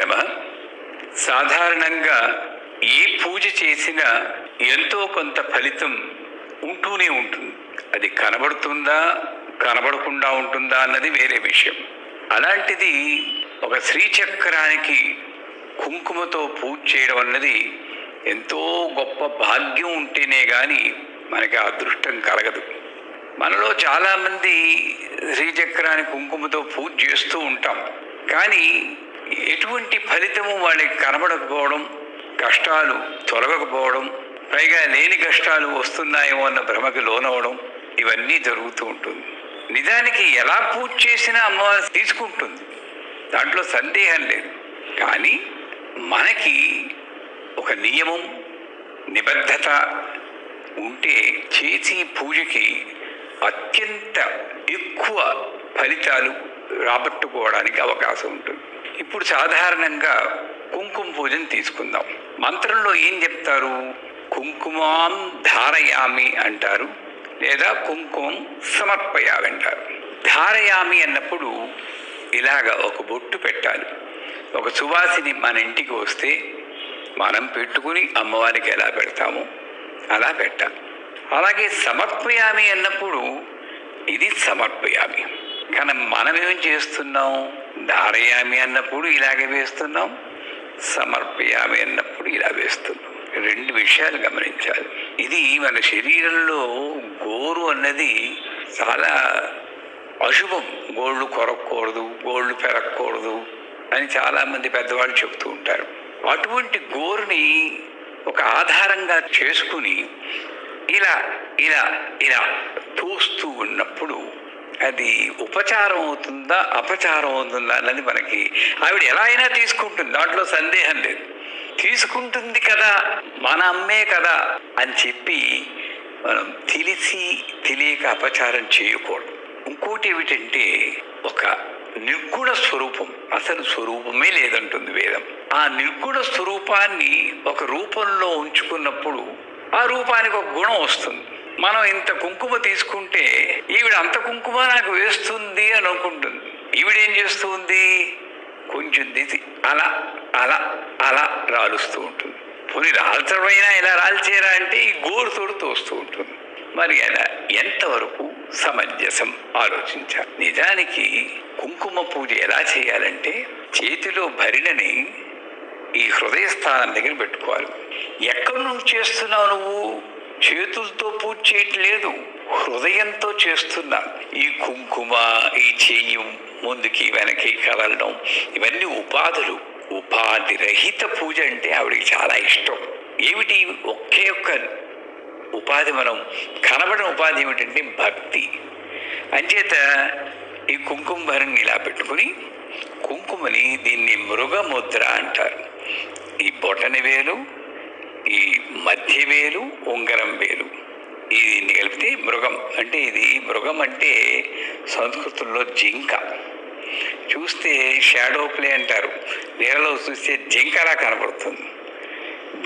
నమ సాధారణంగా ఏ పూజ చేసినా ఎంతో కొంత ఫలితం ఉంటూనే ఉంటుంది. అది కనబడుతుందా కనబడకుండా ఉంటుందా అన్నది వేరే విషయం. అలాంటిది ఒక శ్రీచక్రానికి కుంకుమతో పూజ చేయడం అన్నది ఎంతో గొప్ప భాగ్యం ఉంటేనే కానీ మనకి అదృష్టం కలగదు. మనలో చాలామంది శ్రీచక్రాన్ని కుంకుమతో పూజ చేస్తూ ఉంటాం. కానీ ఎటువంటి ఫలితము వాళ్ళకి కనబడకపోవడం కష్టాలు తొలగకపోవడం పైగా లేని కష్టాలు వస్తున్నాయేమో అన్న భ్రమకి లోనవడం ఇవన్నీ జరుగుతూ ఉంటుంది. నిజానికి ఎలా పూజ చేసినా అమ్మవారు తీసుకుంటుంది. దాంట్లో సందేహం లేదు. కానీ మనకి ఒక నియమం నిబద్ధత ఉంటే చేసి పూజకి అత్యంత ఎక్కువ ఫలితాలు రాబట్టుకోవడానికి అవకాశం ఉంటుంది. ఇప్పుడు సాధారణంగా కుంకుమ పూజను తీసుకుందాం. మంత్రంలో ఏం చెప్తారు? కుంకుమాం ధారయామి అంటారు లేదా కుంకుమం సమర్పయామి అంటారు. ధారయామి అన్నప్పుడు ఇలాగ ఒక బొట్టు పెట్టాలి. ఒక సువాసిని మన ఇంటికి వస్తే మనం పెట్టుకుని అమ్మవారికి ఎలా పెడతామో అలా పెట్టాలి. అలాగే సమర్పయామి అన్నప్పుడు ఇది సమర్పయామి. కానీ మనం ఏం చేస్తున్నాం? ధారయామి అన్నప్పుడు ఇలాగే వేస్తున్నాం. సమర్పయామి అన్నప్పుడు ఇలా వేస్తున్నాం. రెండు విషయాలు గమనించాలి. ఇది మన శరీరంలో గోరు అన్నది చాలా అశుభం. గోళ్ళు కొరక్కూడదు గోళ్ళు పెరగకూడదు అని చాలామంది పెద్దవాళ్ళు చెబుతూ ఉంటారు. అటువంటి గోరుని ఒక ఆధారంగా చేసుకుని ఇలా ఇలా ఇలా తోస్తూ ఉన్నప్పుడు అది ఉపచారం అవుతుందా అపచారం అవుతుందా అన్నది మనకి ఆవిడ ఎలా అయినా తీసుకుంటుంది. దాంట్లో సందేహం లేదు. తీసుకుంటుంది కదా మన అమ్మే కదా అని చెప్పి మనం తెలిసి తెలియక అపచారం చేయకూడదు. ఇంకోటి ఏమిటంటే ఒక నిర్గుణ స్వరూపం అసలు స్వరూపమే లేదంటుంది వేదం. ఆ నిర్గుణ స్వరూపాన్ని ఒక రూపంలో ఉంచుకున్నప్పుడు ఆ రూపానికి ఒక గుణం వస్తుంది. మనం ఇంత కుంకుమ తీసుకుంటే ఈవిడ అంత కుంకుమ నాకు వేస్తుంది అని అనుకుంటుంది. ఈవిడేం చేస్తుంది కొంచెం తీసి అలా అలా అలా రాలుస్తూ ఉంటుంది. పోనీ రాల్చడమైనా ఇలా రాల్చేరా అంటే ఈ గోరు తోడుతూ వస్తూ ఉంటుంది. మరి అలా ఎంతవరకు సమంజసం ఆలోచించాలి? నిజానికి కుంకుమ పూజ ఎలా చేయాలంటే చేతిలో భరిణని ఈ హృదయ స్థానం దగ్గర పెట్టుకోవాలి. ఎక్కడి నుంచి చేస్తున్నావు నువ్వు? చేతులతో పూజ చేయట్లేదు. హృదయంతో చేస్తున్నా. ఈ కుంకుమ ఈ చెయ్యం ముందుకి వెనక్కి కదలడం ఇవన్నీ ఉపాధులు. ఉపాధి రహిత పూజ అంటే ఆవిడకి చాలా ఇష్టం. ఏమిటి? ఒకే ఒక్క ఉపాధి మనం కనబడిన ఉపాధి ఏమిటంటే భక్తి. అంచేత ఈ కుంకుమ భరణి ఇలా పెట్టుకుని కుంకుమని దీన్ని మృగముద్ర అంటారు. ఈ బొటని వేలు ఈ మధ్య వేలు ఉంగరం వేలు. ఇది దీన్ని కలిపితే మృగం. అంటే ఇది మృగం అంటే సంస్కృతంలో జింక. చూస్తే షాడో ప్లే అంటారు. నీళ్ళలో చూస్తే జింకలా కనబడుతుంది.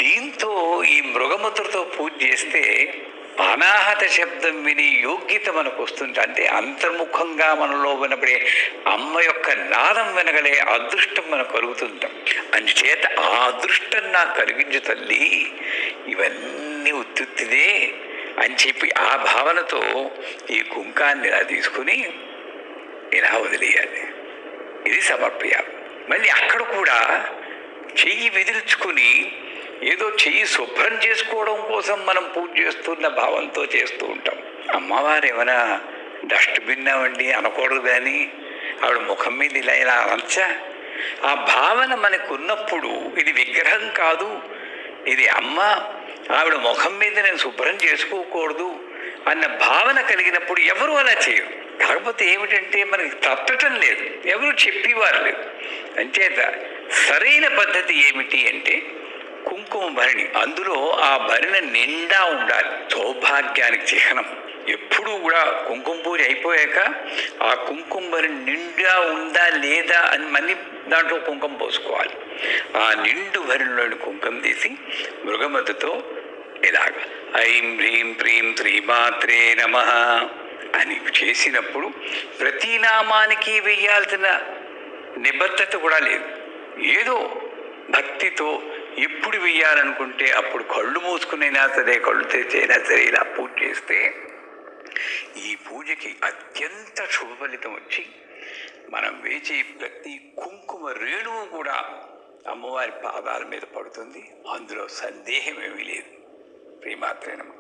దీంతో ఈ మృగముద్రతో పూజ చేస్తే అనాహత శబ్దం విని యోగ్యత మనకు వస్తుంది. అంటే అంతర్ముఖంగా మనలో వినపడే అమ్మ యొక్క నాదం వినగలే అదృష్టం మనకు కలుగుతుంటాం అందుచేత ఆ అదృష్టం నాకు కలిగించు తల్లి ఇవన్నీ ఉత్తుత్తిదే అని చెప్పి ఆ భావనతో ఈ కుంకాన్ని ఇలా తీసుకుని ఇలా వదిలేయాలి. ఇది సమర్పయాలి మళ్ళీ అక్కడ కూడా చెయ్యి విదిల్చుకుని ఏదో చెయ్యి శుభ్రం చేసుకోవడం కోసం మనం పూజ చేస్తున్న భావంతో చేస్తూ ఉంటాం. అమ్మవారు ఏమైనా డస్ట్బిన్ అవ్వండి అనకూడదు కానీ ఆవిడ ముఖం మీద ఇలా ఇలా అనొచ్చా ఆ భావన మనకు ఉన్నప్పుడు ఇది విగ్రహం కాదు ఇది అమ్మ ఆవిడ ముఖం మీద నేను శుభ్రం చేసుకోకూడదు అన్న భావన కలిగినప్పుడు ఎవరు అలా చేయరు. కాకపోతే ఏమిటంటే మనకి తప్పటం లేదు ఎవరు చెప్పేవారు లేదు. అంచేత సరైన పద్ధతి ఏమిటి అంటే కుంకుమ భరిణి అందులో ఆ భరిణ నిండా ఉండాలి. సౌభాగ్యానికి చిహ్నం. ఎప్పుడూ కూడా కుంకుమ పూజ అయిపోయాక ఆ కుంకుమ భరిణి నిండా ఉందా లేదా అని మళ్ళీ దాంట్లో కుంకుమ పోసుకోవాలి. ఆ నిండు భరిణిలోని కుంకుమ తీసి మృగమతితో ఇలాగ ఐం హ్రీం ప్రీం త్రిమాత్రే నమ అని చేసినప్పుడు ప్రతి నామానికి వెయ్యాల్సిన నిబద్ధత కూడా లేదు. ఏదో భక్తితో ఎప్పుడు వెయ్యాలనుకుంటే అప్పుడు కళ్ళు మూసుకునైనా సరే కళ్ళు తెరిచైనా సరే ఇలా పూజ చేస్తే ఈ పూజకి అత్యంత శుభ ఫలితం వచ్చి మనం వేచే ప్రతి కుంకుమ రేణువు కూడా అమ్మవారి పాదాల మీద పడుతుంది. అందులో సందేహం ఏమీ లేదు ప్రేమాత్రేనమ్మ